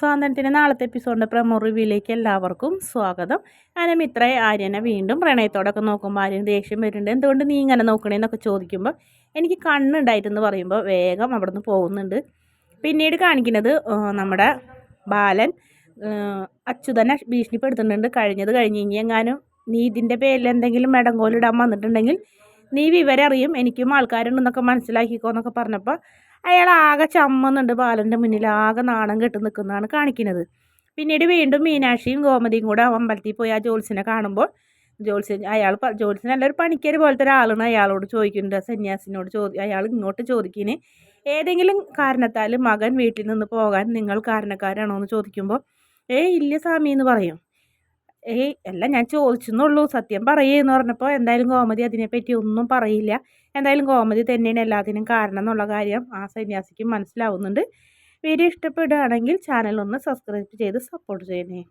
സ്വാതന്ത്ര്യത്തിന്റെ നാളത്തെ എപ്പിസോഡിന്റെ പ്രമോ റിവ്യൂയിലേക്ക് എല്ലാവർക്കും സ്വാഗതം. ഞാൻ ഇത്രയും ആര്യനെ വീണ്ടും പ്രണയത്തോടൊക്കെ നോക്കുമ്പോൾ ആര്യന് ദേഷ്യം വരുന്നുണ്ട്. എന്തുകൊണ്ട് നീ ഇങ്ങനെ നോക്കണേന്നൊക്കെ ചോദിക്കുമ്പോൾ എനിക്ക് കണ്ണുണ്ടായിട്ടെന്ന് പറയുമ്പോൾ വേഗം അവിടെ നിന്ന് പോകുന്നുണ്ട്. പിന്നീട് കാണിക്കുന്നത് നമ്മുടെ ബാലൻ അച്യുതനെ ഭീഷണിപ്പെടുത്തുന്നുണ്ട്. കഴിഞ്ഞത് കഴിഞ്ഞ് ഇനി എങ്ങാനും നീ ഇതിന്റെ പേരിൽ എന്തെങ്കിലും മെടങ്കോലിടാൻ വന്നിട്ടുണ്ടെങ്കിൽ നീ വിവരം അറിയും എനിക്കും ആൾക്കാരുണ്ടെന്നൊക്കെ മനസ്സിലാക്കിക്കോ എന്നൊക്കെ പറഞ്ഞപ്പോൾ അയാൾ ആകെ ചമ്മന്നുണ്ട് ബാലന്റെ മുന്നിൽ ആകെ നാണം കെട്ട് നിൽക്കുന്നതാണ് കാണിക്കുന്നത്. പിന്നീട് വീണ്ടും മീനാക്ഷിയും ഗോമതിയും കൂടെ അമ്പലത്തിൽ പോയി ആ ജോൽസിനെ കാണുമ്പോൾ ജോത്സ്യൻ അയാൾ ജോത്സ്യൻ നല്ലൊരു പണിക്കർ പോലത്തെ ഒരാളാണ് അയാളോട് ചോദിക്കുന്നുണ്ട് സന്യാസിനോട് ചോദി അയാൾ ഇങ്ങോട്ട് ചോദിക്കിന് ഏതെങ്കിലും കാരണത്താൽ മകൻ വീട്ടിൽ നിന്ന് പോകാൻ നിങ്ങൾ കാരണക്കാരാണോ എന്ന് ചോദിക്കുമ്പോൾ ഏയ് ഇല്ല സ്വാമി എന്ന് പറയും. ഏയ് അല്ല ഞാൻ ചോദിച്ചെന്നുള്ളൂ. സത്യം പറയേന്ന് പറഞ്ഞപ്പോൾ എന്തായാലും ഗോമതി അതിനെപ്പറ്റി ഒന്നും പറയില്ല. എന്തായാലും ഗോമതി തന്നെയാണ് എല്ലാത്തിനും കാരണം എന്നുള്ള കാര്യം ആ സന്യാസിക്ക് മനസ്സിലാവുന്നുണ്ട്. വീഡിയോ ഇഷ്ടപ്പെടുകയാണെങ്കിൽ ചാനൽ ഒന്ന് സബ്സ്ക്രൈബ് ചെയ്ത് സപ്പോർട്ട് ചെയ്യണേ.